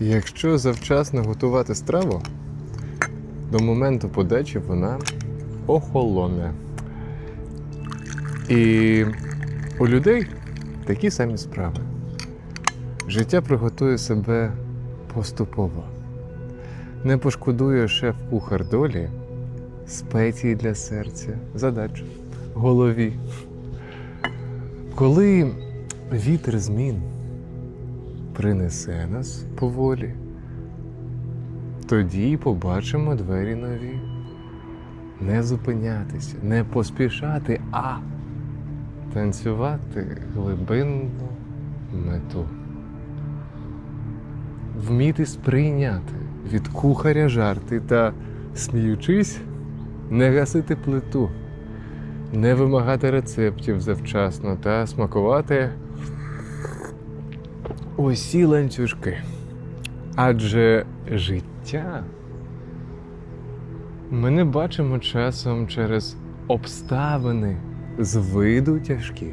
Якщо завчасно готувати страву, до моменту подачі вона охолоне. І у людей такі самі справи. Життя приготує себе поступово. Не пошкодує шеф-кухар долі спеції для серця, задач, голові. Коли вітер змін принесе нас поволі, тоді побачимо двері нові. Не зупинятися, не поспішати, а танцювати глибинну мету. Вміти сприйняти від кухаря жарти та, сміючись, не гасити плиту, не вимагати рецептів завчасно та смакувати усі ланцюжки. Адже життя ми не бачимо часом через обставини з виду тяжкі.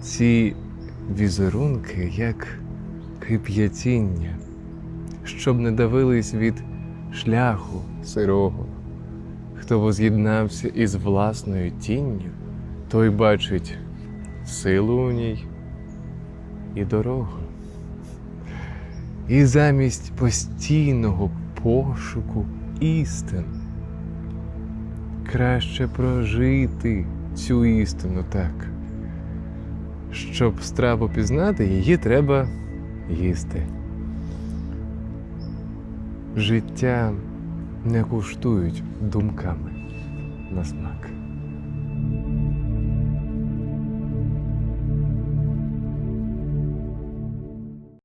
Ці візерунки як кип'ятіння, щоб не давились від шляху сирого. Хто воз'єднався із власною тінню, той бачить силу у ній і дорогу. І замість постійного пошуку істин краще прожити цю істину так. Щоб страву пізнати, її треба їсти. Життя не куштують думками на смак.